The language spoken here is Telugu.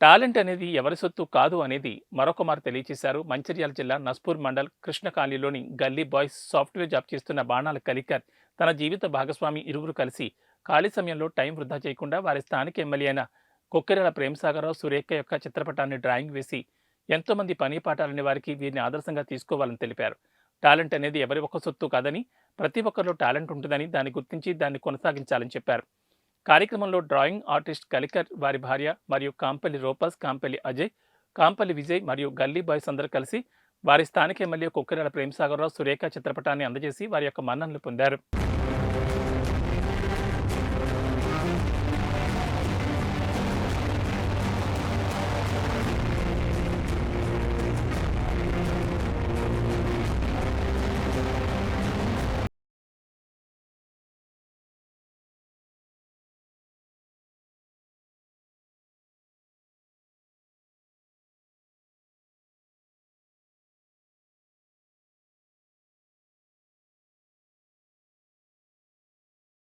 టాలెంట్ అనేది ఎవరి సొత్తు కాదు అనేది మరొక మారు తెలియజేశారు మంచిర్యాల జిల్లా నస్పూర్ మండల్ కృష్ణ కాలనీలోని గల్లీ బాయ్స్ సాఫ్ట్వేర్ జాబ్ చేస్తున్న బాణాల కలికర్ తన జీవిత భాగస్వామి ఇరువురు కలిసి ఖాళీ సమయంలో టైం వృధా చేయకుండా వారి స్థానిక ఎమ్మెల్యే అయిన కొక్కెరల ప్రేమసాగరరావు సురేఖ యొక్క చిత్రపటాన్ని డ్రాయింగ్ వేసి ఎంతోమంది పని పాఠాలని వారికి వీరిని ఆదర్శంగా తీసుకోవాలని తెలిపారు. టాలెంట్ అనేది ఎవరి ఒక్క సొత్తు కాదని ప్రతి ఒక్కరిలో టాలెంట్ ఉంటుందని దాన్ని గుర్తించి దాన్ని కొనసాగించాలని చెప్పారు. కార్యక్రమంలో డ్రాయింగ్ ఆర్టిస్ట్ కలికర్ వారి భార్య మరియు కాంపల్లి రోపస్ కాంపల్లి అజయ్ కాంపల్లి విజయ్ మరియు గల్లీ బాయ్స్ అందరూ కలిసి వారి స్థానిక ఎమ్మెల్యే కొక్కిరాల ప్రేమసాగరరావు సురేఖ చిత్రపటాన్ని అందజేసి వారి యొక్క మన్ననలు పొందారు.